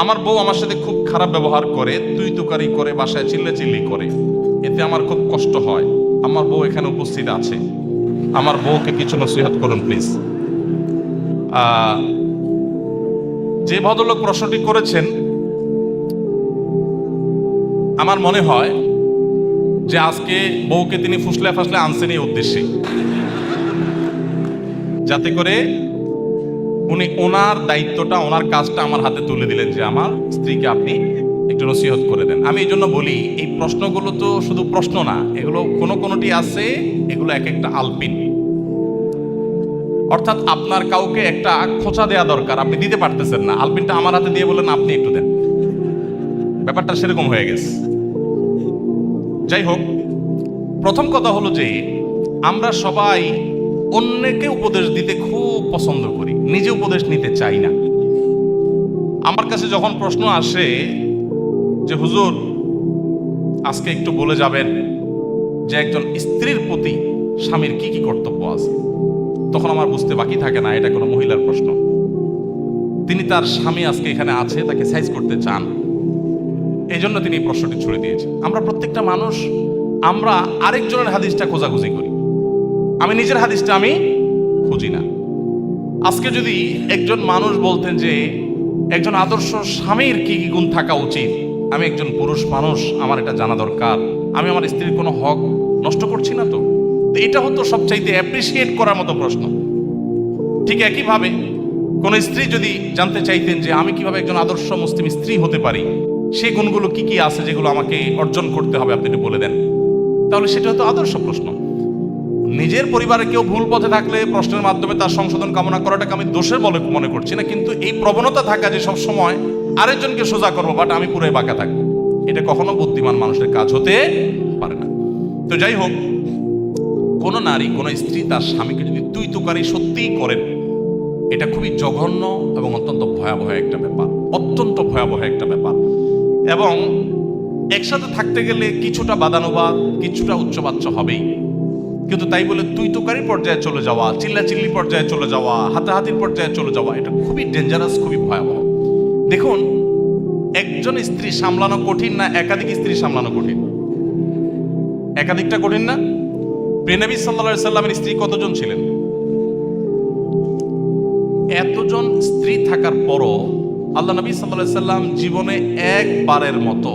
আমার বউ আমার সাথে খুব খারাপ ব্যবহার করে, তুই তুকারি করে, বাসায় চিল্লা চিল্লি করে। এতে আমার খুব কষ্ট হয়। আমার বউ এখানে উপস্থিত আছে। আমার বউকে কিছু নসিহত করুন, প্লিজ। যে ভদ্রলোক প্রশ্নটি করেছেন, আমার মনে হয় যে আজকে বউকে তিনি ফুসলে ফাসলে আনছেন এই উদ্দেশ্যে। যাতে করে উনি ওনার দায়িত্বটা, ওনার কাজটা আমার হাতে তুলে দিলেন যে আমার স্ত্রীকে আপনি একটু নসিহত করে দেন। আমি এই জন্য বলি, এই প্রশ্নগুলো তো শুধু প্রশ্ন না, এগুলো কোনো কোনোটি আছে, এগুলো এক একটা আলপিন। অর্থাৎ আপনার কাউকে একটা খোঁচা দেওয়া দরকার, আপনি দিতে পারতেছেন না। আলপিনটা আমার হাতে দিয়ে বলেন আপনি একটু দেন। ব্যাপারটা সেরকম হয়ে গেছে। যাই হোক, প্রথম কথা হলো যে, আমরা সবাই অন্যকে উপদেশ দিতে খুব পছন্দ করি, নিজে উপদেশ নিতে চাই না। আমার কাছে যখন প্রশ্ন আসে যে, হুজুর, আজকে একটু বলে যাবেন যে, একজন স্ত্রীর প্রতি স্বামীর কি কি কর্তব্য আছে? তখন আমার বুঝতে বাকি থাকে না, এটা কোনো মহিলার প্রশ্ন। তিনি তার স্বামী আজকে এখানে আছে, তাকে সাইজ করতে চান। এই জন্য তিনি প্রশ্নটি ছুড়ে দিয়েছেন। আমরা প্রত্যেকটা মানুষ, আমরা আরেকজনের হাদিসটা খোঁজাখুঁজি করি। আমি নিজের হাদিসটা আমি খুঁজি না। আজকে যদি একজন মানুষ বলতেন যে, একজন আদর্শ স্বামীর কি কি গুণ থাকা উচিত? আমি একজন পুরুষ মানুষ, আমার এটা জানা দরকার। আমি আমার স্ত্রীর কোনো হক নষ্ট করছি না তো? এটা হতো সবচাইতে অ্যাপ্রিসিয়েট করার মতো প্রশ্ন। ঠিক একইভাবে কোন স্ত্রী যদি জানতে চাইতেন যে, আমি কীভাবে একজন আদর্শ মুসলিম স্ত্রী হতে পারি? সেই গুণগুলো কি কি আছে যেগুলো আমাকে অর্জন করতে হবে? আপনি একটু বলে দেন। তাহলে সেটা হতো আদর্শ প্রশ্ন। নিজের পরিবারে কেউ ভুল পথে থাকলে প্রশ্নের মাধ্যমে তার সংশোধন কামনা করাটাকে আমি দোষের বলে মনে করছি না। কিন্তু এই প্রবণতা থাকা যে সব সময় আরেকজনকে সোজা করব বাট আমি পুরোই বাঁকা থাকব। এটা কখনো বুদ্ধিমান মানুষের কাজ হতে পারে না। তো যাই হোক, কোন নারী, কোন স্ত্রী তার স্বামীকে যদি তুই তুকারি সত্যিই করেন এটা খুবই জঘন্য এবং অত্যন্ত ভয়াবহ একটা ব্যাপার। অত্যন্ত ভয়াবহ একটা ব্যাপার। এবং একসাথে থাকতে গেলে কিছুটা বাদানুবাদ, কিছুটা উচ্চবাচ্য হবেই। কিন্তু তাই বলে তুই তোকারি পর্যায়ে চলে যাওয়া চিল্লা চিল্লি পর্যায়ে চলে যাওয়া, হাতাহাতির পর্যায়ে চলে যাওয়া, এটা খুবই ডেঞ্জারাস খুবই ভয়াবহ। দেখুন, একজন স্ত্রী সামলানো কঠিন না একাধিক স্ত্রী সামলানো কঠিন? একাধিকটা কঠিন না? প্রেনবী সাল্লা সাল্লামের স্ত্রী কতজন ছিলেন? এতজন স্ত্রী থাকার পরও আল্লাহ নবী সাল্লাহ সাল্লাম জীবনে একবারের মতো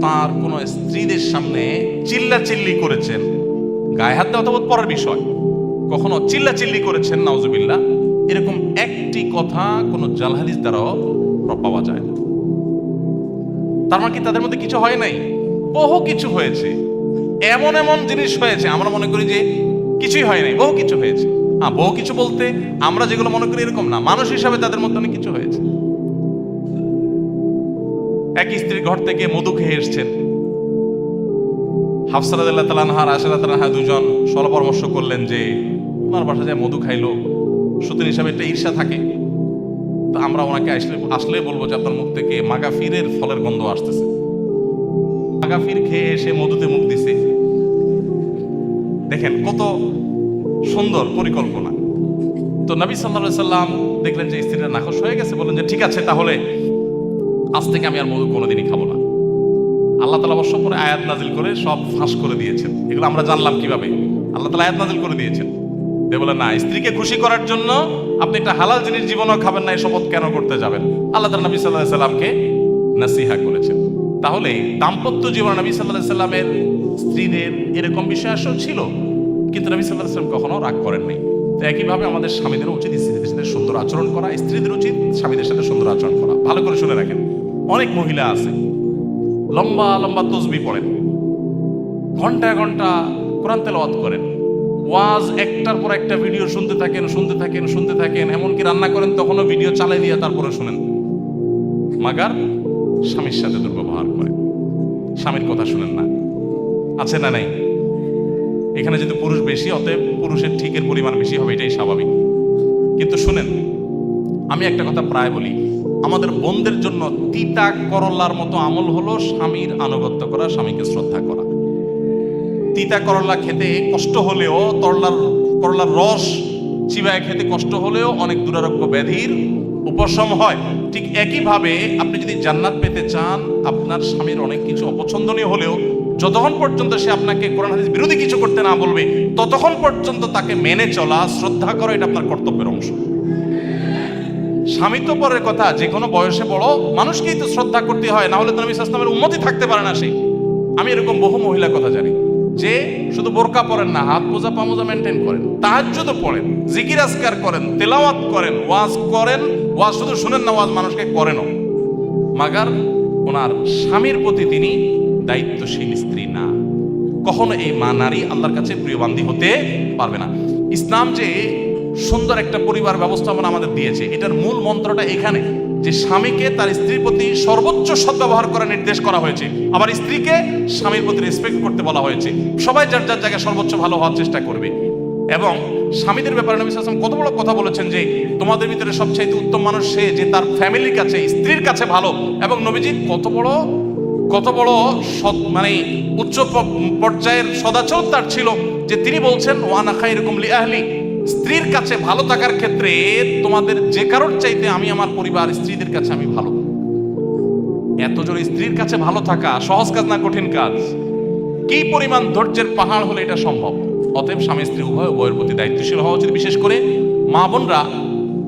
তার কোন স্ত্রীদের সামনে চিল্লা চিল্লি করেছেন। গায়ে হাত দেওয়া তো পরের বিষয়। কখনো চিল্লা চিল্লি করেছেন নাউজুবিল্লা এরকম একটি কথা কোনো জালহাদিস দ্বারাও পাওয়া যায় না। তার মানে কি তাদের মধ্যে কিছু হয় নাই? বহু কিছু হয়েছে। এমন এমন জিনিস হয়েছে, আমরা মনে করি যে কিছুই হয় নাই, বহু কিছু হয়েছে। হ্যাঁ বহু কিছু বলতে আমরা যেগুলো মনে করি এরকম না, মানুষ হিসাবে তাদের মধ্যে অনেক কিছু হয়েছে। এক স্ত্রীর ঘর থেকে মধু খেয়ে এসছেন। হাফসারাদ তালানহার আশারাত তালানহা দুজন সল পরামর্শ করলেন যে ওনার বাসা যায় মধু খাইলো সতীন হিসাবে একটা ঈর্ষা থাকে। তো আমরা ওনাকে আসলে আসলে বলব যে আপনার মুখ থেকে মাগাফিরের ফলের গন্ধ আসতেছে। মাগাফির খেয়ে এসে মধুতে মুখ দিছে। দেখেন কত সুন্দর পরিকল্পনা। তো নবী সাল্লা সাল্লাম দেখলেন যে স্ত্রীরা নাকশ হয়ে গেছে, বললেন যে, ঠিক আছে, তাহলে আজ থেকে আমি আর মধু কোনোদিনই খাব না। আল্লাহ তালা অবশ্য পরে আয়াত নাজিল করে সব ফাঁস করে দিয়েছেন। এগুলো আমরা জানলাম কীভাবে? আল্লাহ তালা আয়াত নাজিল করে দিয়েছেন। দে বলে, না, স্ত্রীকে খুশি করার জন্য আপনি একটা হালাল জিনিস জীবনও খাবেন না, এই শপথ কেন করতে যাবেন? আল্লাহ তালা নবী সাল্লাহ সাল্লামকে নাসিহা করেছেন। তাহলে দাম্পত্য জীবন নবী সাল্লাহ সাল্লামের স্ত্রীদের এরকম বিষয় আসলে ছিল, কিন্তু নবী সাল্লাহ সাল্লাম কখনো রাগ করেননি তো একইভাবে আমাদের স্বামীদের উচিত স্ত্রীদের সাথে সুন্দর আচরণ করা, স্ত্রীদের উচিত স্বামীদের সাথে সুন্দর আচরণ করা। ভালো করে শুনে রাখেন। অনেক মহিলা আছে লম্বা লম্বা তসবি পড়েন। ঘণ্টা ঘণ্টা কোরআন তেলাওয়াত করেন। ওয়াজ একটার পর একটা ভিডিও শুনতে থাকেন শুনতে থাকেন শুনতে থাকেন। এমনকি রান্না করেন, তখনও ভিডিও চালাই দিয়ে তারপরে শুনেন। মাগার স্বামীর সাথে দুর্ব্যবহার করেন। স্বামীর কথা শুনেন না। আছে না নাই? এখানে যদি পুরুষ বেশি, অতএব পুরুষের ঠিকের পরিমাণ বেশি হবে, এটাই স্বাভাবিক। কিন্তু শুনেন, আমি একটা কথা প্রায় বলি। আমাদের বোনদের জন্য তিতা করল্লার মতো আমল হলো স্বামীর আনুগত্য করা, স্বামীকে শ্রদ্ধা করা। তিতা করল্লা খেতে কষ্ট হলেও, তরলার, করলার রস চিবায় খেতে কষ্ট হলেও অনেক দুরারোগ্য ব্যাধির উপশম হয়। ঠিক একইভাবে আপনি যদি জান্নাত পেতে চান, আপনার স্বামীর অনেক কিছু অপছন্দনীয় হলেও, যতক্ষণ পর্যন্ত সে আপনাকে কোরআন হাদিস বিরোধী কিছু করতে না বলবে, ততক্ষণ পর্যন্ত তাকে মেনে চলা, শ্রদ্ধা করা এটা আপনার কর্তব্যের অংশ। স্বামী তো পরের কথা, যে কোনো বয়সে বড় মানুষকেই তো শ্রদ্ধা করতে হয়, না হলে তো নবী ইসলামের উন্নতি থাকতে পারে না সে। আমি এরকম বহু মহিলার কথা জানি, যে শুধু বোরকা পরেন না, হাত মোজা পামোজা মেনটেন করেন, তাহাজ্জুদও পড়েন, জিকির আজকার করেন, তেলাওয়াত করেন, ওয়াজ করেন, ওয়াজ শুধু শুনেন না, ওয়াজ মানুষকে করেনও। মাগার ওনার স্বামীর প্রতি তিনি দায়িত্বশীল স্ত্রী না। কখনো এই মা নারী আল্লাহর কাছে প্রিয়বান্ধী হতে পারবে না। ইসলাম যে সুন্দর একটা পরিবার ব্যবস্থাপনা আমাদের দিয়েছে। এটার মূল মন্ত্রটা এখানে, যে স্বামীকে তার স্ত্রীর প্রতি সর্বোচ্চ সদ্ব্যবহার করার নির্দেশ করা হয়েছে। আবার স্ত্রীকে স্বামীর প্রতি রেসপেক্ট করতে বলা হয়েছে। সবাই যার যার জায়গায় সর্বোচ্চ ভালো হওয়ার চেষ্টা করবে। এবং স্বামীদের ব্যাপারে নবী সাল্লাল্লাহু কত বড় কথা বলেছেন যে, তোমাদের ভিতরে সবচাইতে উত্তম মানুষ সে যে তার ফ্যামিলির কাছে, স্ত্রীর কাছে ভালো। এবং নবীজি কত বড় কত বড় মানে উচ্চ পর্যায়ের সদাচর তার ছিল, যে তিনি বলছেন ওয়ানা খাই এরকম আহলি। স্ত্রীর কাছে ভালো থাকার ক্ষেত্রে তোমাদের যে কারোর চাইতে আমি আমার পরিবার স্ত্রীদের কাছে আমি ভালো। এত জোরে স্ত্রীর কাছে ভালো থাকা সহজ কাজ না কঠিন কাজ? কি পরিমাণ ধৈর্যের পাহাড় হলে এটা সম্ভব? অতএব স্বামী স্ত্রী উভয় উভয়ের প্রতি দায়িত্বশীল হওয়া উচিত। বিশেষ করে মা বোনরা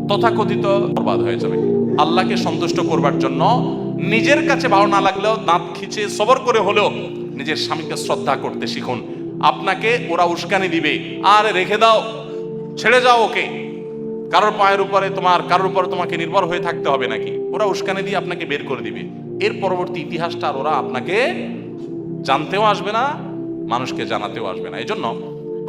তথাকথিত বরবাদ হয়ে যাবে। আল্লাহকে সন্তুষ্ট করবার জন্য নিজের কাছে ভালো না লাগলেও দাঁত খিচে সবর করে হলেও নিজের স্বামীকে শ্রদ্ধা করতে শিখুন। আপনাকে ওরা উস্কানি দিবে। আর রেখে দাও। ছেড়ে যাও ওকে। কারোর পায়ের উপরে তোমার, কারোর উপরে তোমাকে নির্ভর হয়ে থাকতে হবে নাকি? ওরা উস্কানি দিয়ে আপনাকে বের করে দিবে। এর পরবর্তী ইতিহাসটা আর ওরা আপনাকে জানতেও আসবে না, মানুষকে জানাতেও আসবে না। এই জন্য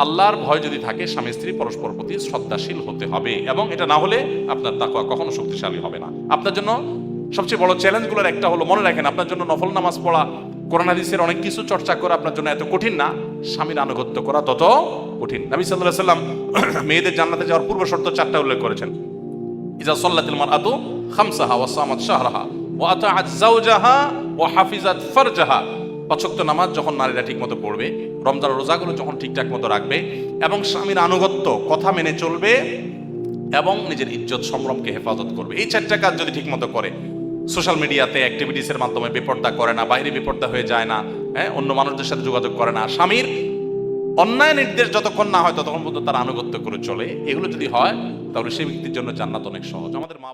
আল্লাহর ভয় যদি থাকে, স্বামী স্ত্রী পরস্পর প্রতি শ্রদ্ধাশীল হতে হবে এবং এটা না হলে আপনার তাকওয়া কখনো শক্তিশালী হবে না। আপনার জন্য সবচেয়ে বড় চ্যালেঞ্জগুলোর একটা হলো, মনে রাখেন, আপনার জন্য নফল নামাজ পড়া, কোরআন হাদিসের অনেক কিছু চর্চা করা আপনার জন্য এত কঠিন না। স্বামীর আনুগত্য করা তত কঠিন। নবী আলাইহি সাল্লাম মেয়েদের জান্নাতে যাওয়ার পূর্ব শর্ত চারটা উল্লেখ করেছেন। ইজা সাল্লাতিল মারআতু খামসাহা ওয়া সামাত শাহরাহা ওয়া আতাআত যাওজাহা ওয়া হাফিজাত ফারজাহা। পাঁচ ওয়াক্ত নামাজ যখন নারীরা ঠিকমতো পড়বে রমজান রোজাগুলো যখন ঠিকঠাক মতো রাখবে এবং স্বামীর আনুগত্য, কথা মেনে চলবে এবং নিজের ইজ্জত, সম্ভ্রমকে হেফাজত করবে। এই চারটা কাজ যদি ঠিকমতো করে, সোশ্যাল মিডিয়াতে অ্যাক্টিভিটিসের মাধ্যমে বেপর্দা করে না, বাইরে বেপর্দা হয়ে যায় না হ্যাঁ অন্য মানুষদের সাথে যোগাযোগ করে না, স্বামীর অন্যায় নির্দেশ যতক্ষণ না হয় ততক্ষণ পর্যন্ত তার আনুগত্য করে চলে। এগুলো যদি হয়, তাহলে সেই ব্যক্তির জন্য জান্নাত অনেক সহজ। আমাদের মা